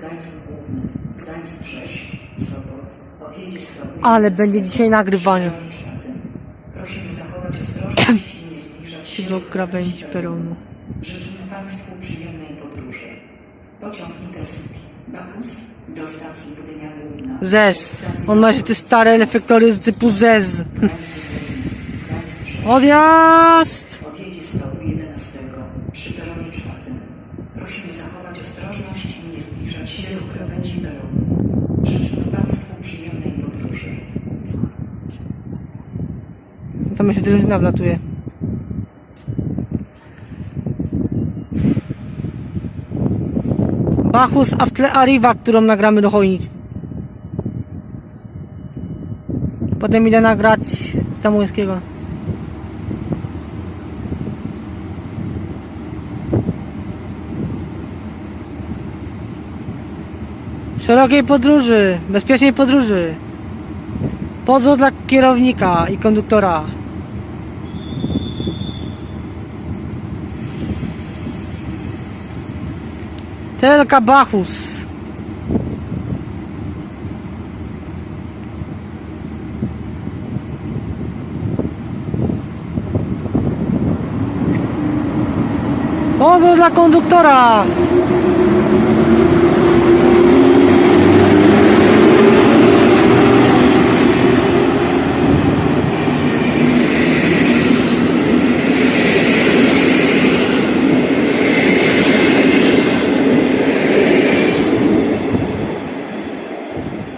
Gdańsk Główny, Gdańsk 6, Sopot, odjedzie stopnie. Ale będzie dzisiaj nagrywanie. Prosimy zachować ostrożność i nie zbliżać się Do krawędzi peronu. Życzymy Państwu przyjemnej podróży. Pociąg Intercity. Bachus do stacji Gdynia Główna. Zez. On ma się te stare reflektory z typu 6. Odjazd! Odjedzie z toru 11 przy peronie czwartym. Prosimy zachować ostrożność i nie zbliżać się do krawędzi peronu. Życzymy Państwu przyjemnej podróży. Tam się telezyna wlatuje. Bachus, a w tle Arriva, którą nagramy do Chojnic. Potem idę nagrać Samuelskiego. Szerokiej podróży, bezpiecznej podróży. Pozdro dla kierownika i konduktora. Telka Bachus. Pozdro dla konduktora.